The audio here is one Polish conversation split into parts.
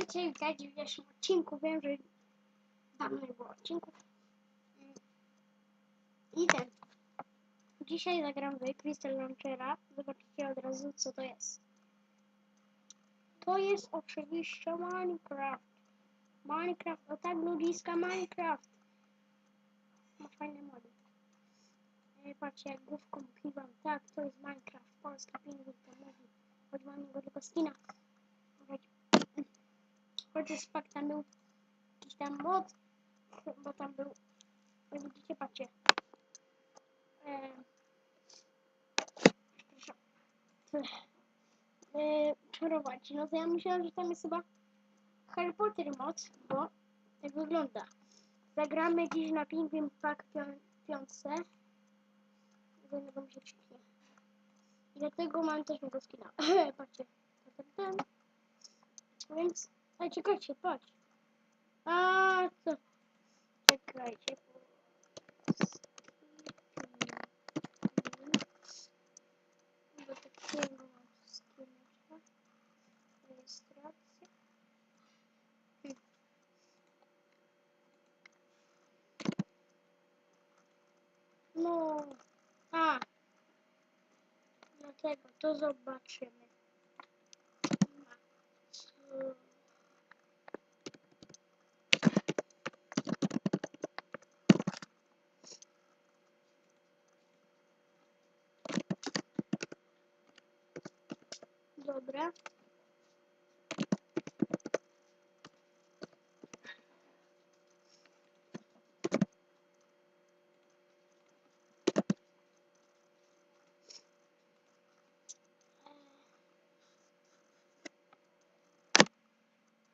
Witajcie, witajcie w pierwszym odcinku. Wiem, że nie było odcinków. I ten. Dzisiaj zagram w Crystal Launchera. Zobaczycie od razu, co to jest. To jest oczywiście Minecraft. Minecraft, o tak ludziska Minecraft. Ma fajne mody. E, Patrzcie, jak główką kiwam. Tak, to jest Minecraft. Polski pingwin to mówi. Choć mam go tylko skina. Chociaż fakt tam był jakiś tam mod, bo tam był, jak widzicie, patrzcie. E, przepraszam. E, czarować. No to ja myślałam, że tam jest chyba Harry Potter mod, bo tak wygląda. Zagramy dziś na Pingwin Pack pią- piątce. Dlatego mi się wścieknie. I dlatego mam też mego skina. patrzcie. Więc a czekajcie, patrz. A co? Czekajcie. Do takiego mam skrzyneczka. Rejestracja. Hm. No. A. Dlatego to zobaczymy. Dobra.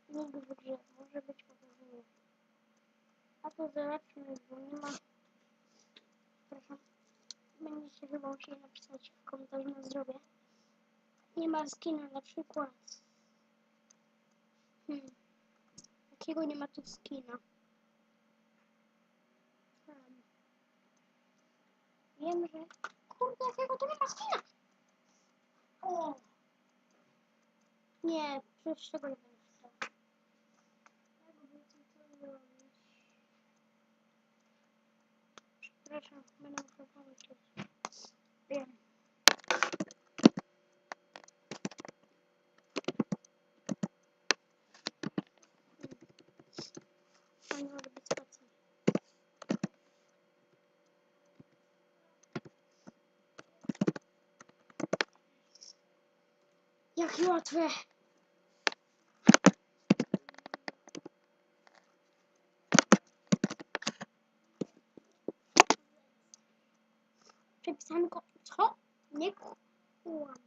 Nigdy w grze może. A to zobaczmy, bo nie ma... Przepraszam. Będziecie chyba musieli napisać w komentarzu na zdrowie. Nie ma skina na przykład. Hmm. Jakiego nie ma tu skina? Hmm. Wiem, że... Kurde, jakiego tu nie ma skina? O! Nie, przecież tego nie będę chciał. To? Przepraszam, będę musiał pomyśleć. Wiem. Piotr. Przepisamy go Top, Nie one.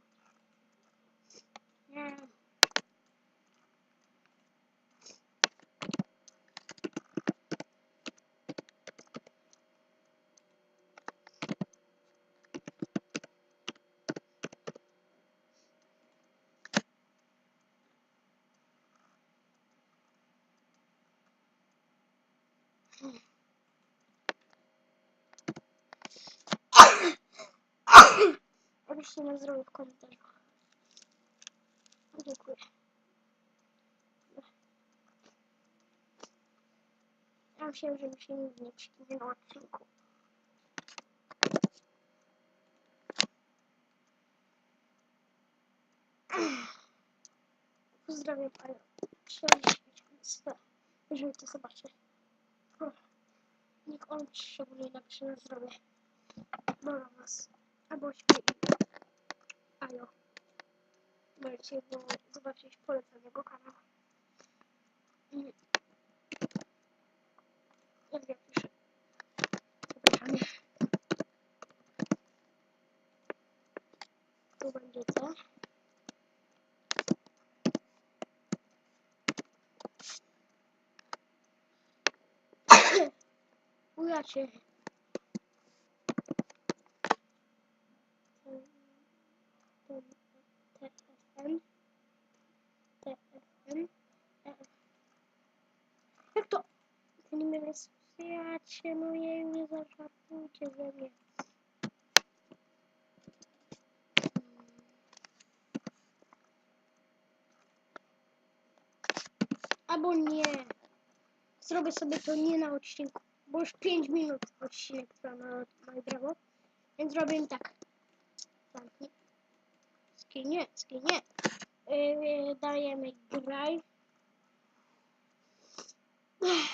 Obyście na zdrowie w komentarzach. Dziękuję. Ja myślałem, że mi się nigdy nie na odcinku. Pozdrawiam panią. Trzymajcie się, jeżeli to zobaczę. Niech on szczególnie napisze na zdrowie. Wolę was. Albo śpi. Ajo. Możecie go zobaczyć, polecam jego kanał. Jak ja piszę. Zapraszamy. Tu będzie to. Ujacie. TFN. TFN. Jak to? To nie wysłuchacie, no jej nie zażartujcie ze mnie. Albo nie. Zrobię sobie to nie na odcinku, bo już 5 minut odcinek trwa na moje brawo. Więc zrobię tak. Zamknij. Skinie, skinie. Yy, dajemy graj. Tak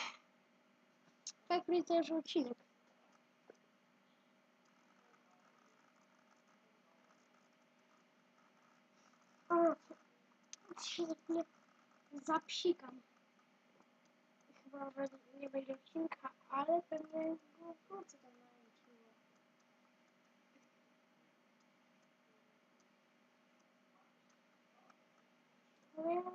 też odcinek. O, się za chwilę zapsikam. Chyba że nie będzie odcinka, ale pewnie go wrócę tam na odcinku. No ja mam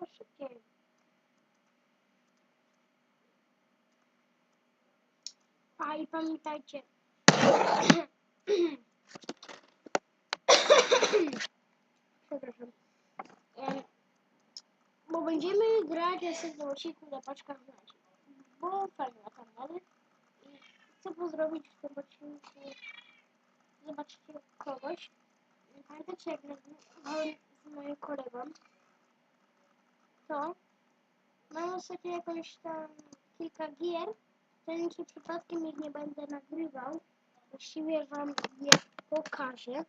A i pamiętajcie. Przepraszam. Bo będziemy grać na następnym odcinku na paczkach znaczy. Bo fajnie na kanale. I chcę pozdrowić w tym odcinku. Zobaczcie kogoś. Pamiętacie jak nagrywałem z moim kolegą? To mam ostatnio jakąś tam kilka gier. To jeśli przypadkiem ich nie będę nagrywał, właściwie wam je pokażę.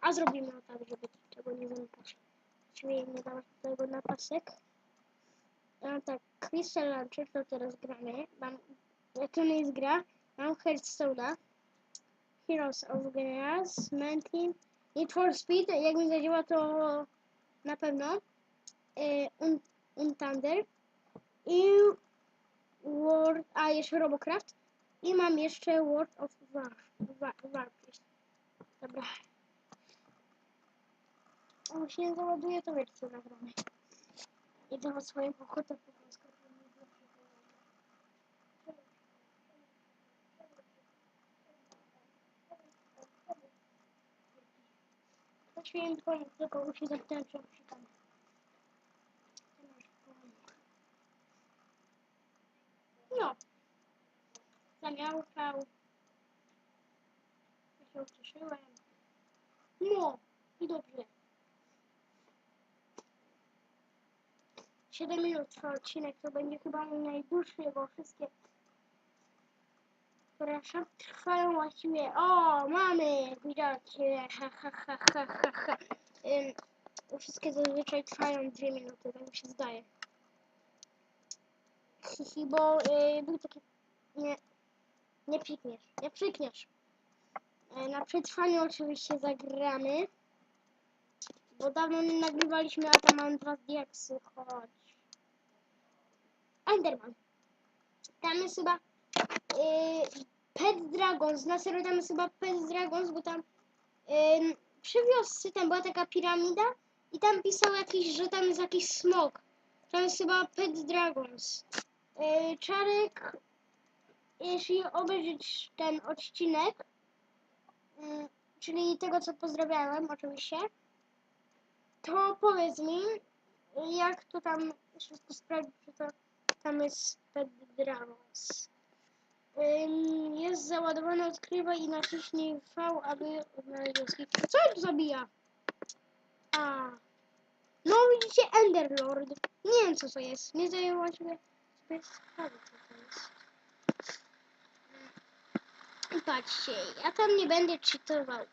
A zrobimy to tak, żeby tego nie zamykać. Czyli nie dawać tego na pasek. A tak, Crystal Launcher to teraz gramy. Mam, to nie jest gra. Mam Hearthstone'a. Heroes of Gas, Mantin, Need for Speed. Jak mi zadziała to na pewno. E, un, un Thunder. I World, a jeszcze Robocraft. I mam jeszcze World of War. War, Warcraft. Dobra. O, się nie załaduje, to wiecie co nagramy. Idę o swoją ochotę po prostu. Właściwie tylko, tylko musi przytam. No. Zamiałkał. Ja się ucieszyłem. No. I dobrze. 7 minut trwa odcinek, to będzie chyba mój najdłuższy, bo wszystkie Przepraszam, trwają właściwie. O, mamy! Widzicie, ha, ha, ha, ha, ha, ha. Ym, wszystkie zazwyczaj trwają 2 minuty, tak mi się zdaje. Hihi, bo y, był taki. Nie, nie pikniesz, nie przykniesz. Y, na przetrwanie oczywiście zagramy. Bo dawno nie nagrywaliśmy, a tam mam dwa diaksy, chodź. Enderman. Tam jest chyba y, Pet Dragons. Na serio tam jest chyba Pet Dragons, bo tam y, przy wiosce tam była taka piramida i tam pisał jakiś, że tam jest jakiś smok. To jest chyba Pet Dragons. Y, Czarek, jeśli obejrzeć ten odcinek, y, czyli tego co pozdrawiałem oczywiście, to powiedz mi, jak to tam wszystko sprawdzić, czy to tam jest. Ym, jest załadowane, odkrywaj i naciśnij V, aby odnaleźć. Co tu zabija? A. No widzicie, Enderlord. Nie wiem co to jest. Nie zdaję właściwie sobie patrzcie, ja tam nie będę czytował.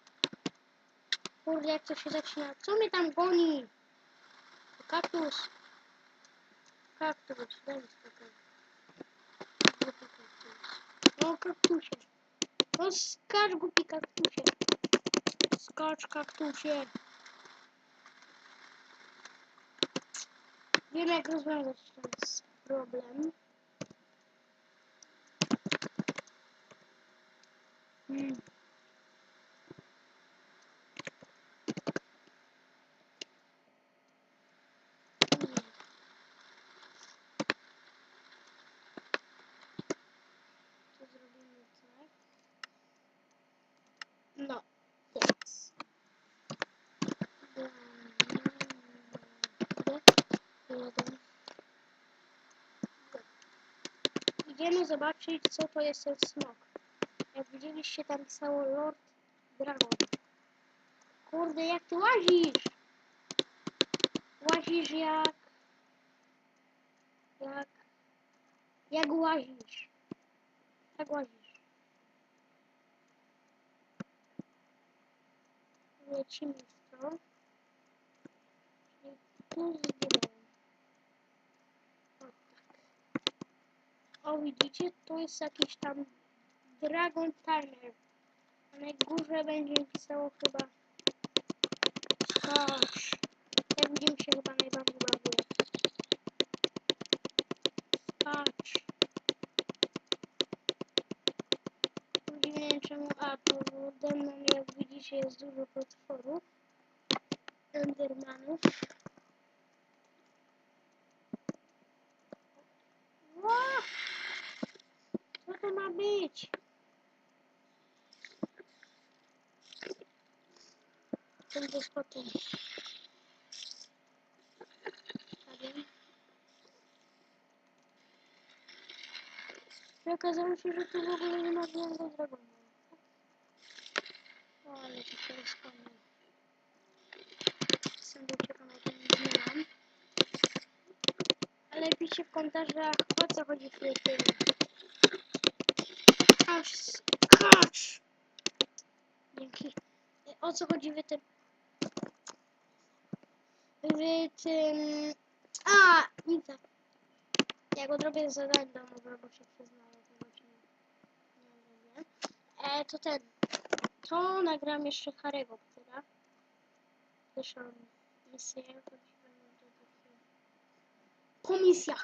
Kurde, jak to się zaczyna. Co mnie tam goni? Kaktus. Kaktus, daj spokój. O, kaktusie. No skacz, głupi kaktusie. Skacz, kaktusie. Wiem, jak rozwiązać ten problem. Hmm. Nie. To zrobimy tak. No. Jeden. Idziemy zobaczyć, co to jest ten smok. Jak widzieliście, tam pisało Lord Dragon. Kurde, jak ty łazisz? Łazisz jak... Jak... Jak łazisz. Jak łazisz. Lecimy w to. Czyli tu zbieramy. O tak. O widzicie, tu jest jakiś tam Dragon Timer. Na górze będzie pisało chyba Skacz. Jak widzimy się chyba najbardziej ładuje. Skacz. Nie wiem czemu, a powodem, no jak widzicie jest dużo potworów. Endermanów. Ła! Co to ma być? Będę potem. Stawiam. I okazało się, że tu w ogóle nie ma żadnego dragona. O, ale to teraz koniec. Sam uciekam, o tym nie mam. Ale piszcie w komentarzach, o co chodzi w tej filmie. Aż skacz! Dzięki. O co chodzi w tym... W tym... A! Nic. Jak odrobię zadanie domowe, bo się przyznaję, tego ci nie, nie zrobię. E, to ten... To nagram jeszcze Harego, która... On misję. Komisja!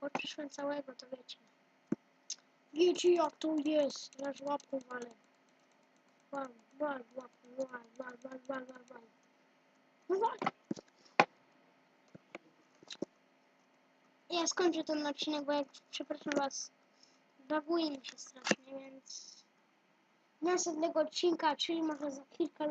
Bo przyszłem całego, to wiecie. Wiecie jak to jest, aż łapką walę. Wal, wal, łapką, wal, wal, wal, wal, wal, wal. No wal. Ja skończę ten odcinek, bo jak przepraszam was, baguje mi się strasznie, więc następnego odcinka, czyli może za kilka